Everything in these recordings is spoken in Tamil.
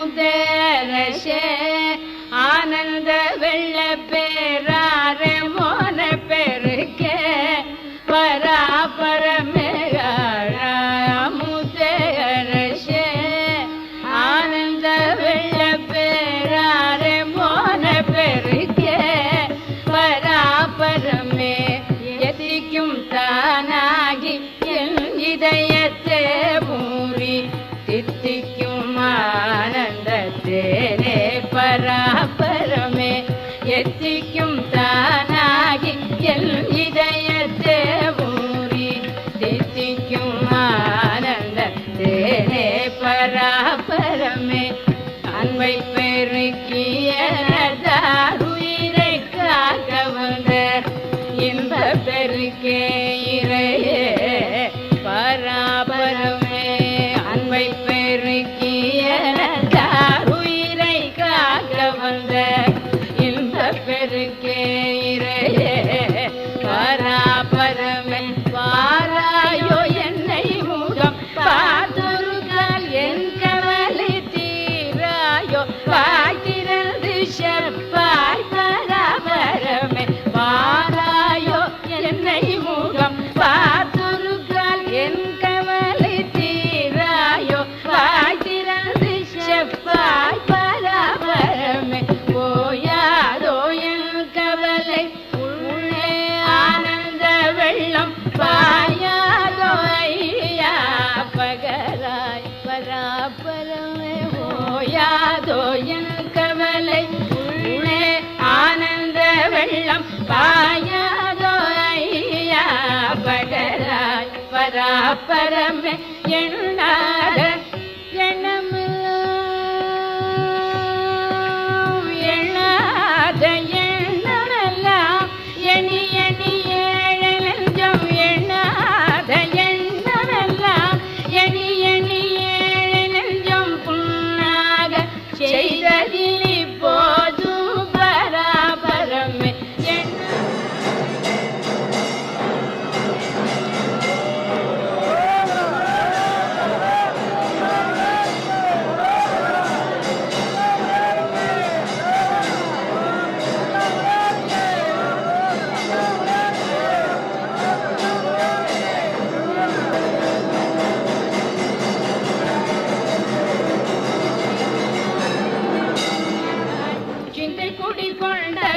அமுதரசே ஆனந்த வெள்ள பேராரே மோன பெருக்கே பராபரமே அமுதரசே ஆனந்த வெள்ள பேராரே மோன பெருக்கே பராபரமே எதிக்கும் தானாகி என் இதய பெருக்கே இறையே பராபரமே அன்பை பெருக்கிய உயிரை காக்க வந்த இன்ப பெருக்கே இறையே. அப்புறமே ஓயாதோ என கவலை. உள்ளே ஆனந்த வெள்ளம் பாயாதோ ஐயா படராய் பராபரமே என்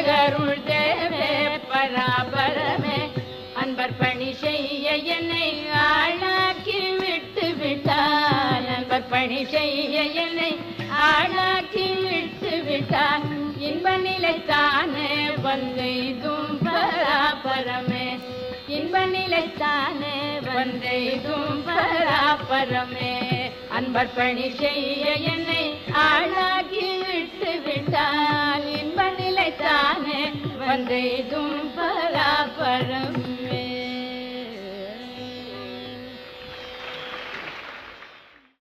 கொண்ட தேவே பராபரமே. அன்பர் பணி செய்ய என்னை ஆளாக்கி விட்டு விட்டார். அன்பர் பணி செய்ய என்னை ஆளாக்கி விட்டு விட்டார். இன்ப நிலைத்தானே வந்தைதும் பராபரமே. இன்ப நிலைத்தானே வந்தைதும் பராபரமே. அன்பர் பணி செய்ய என்னை ஆ but um,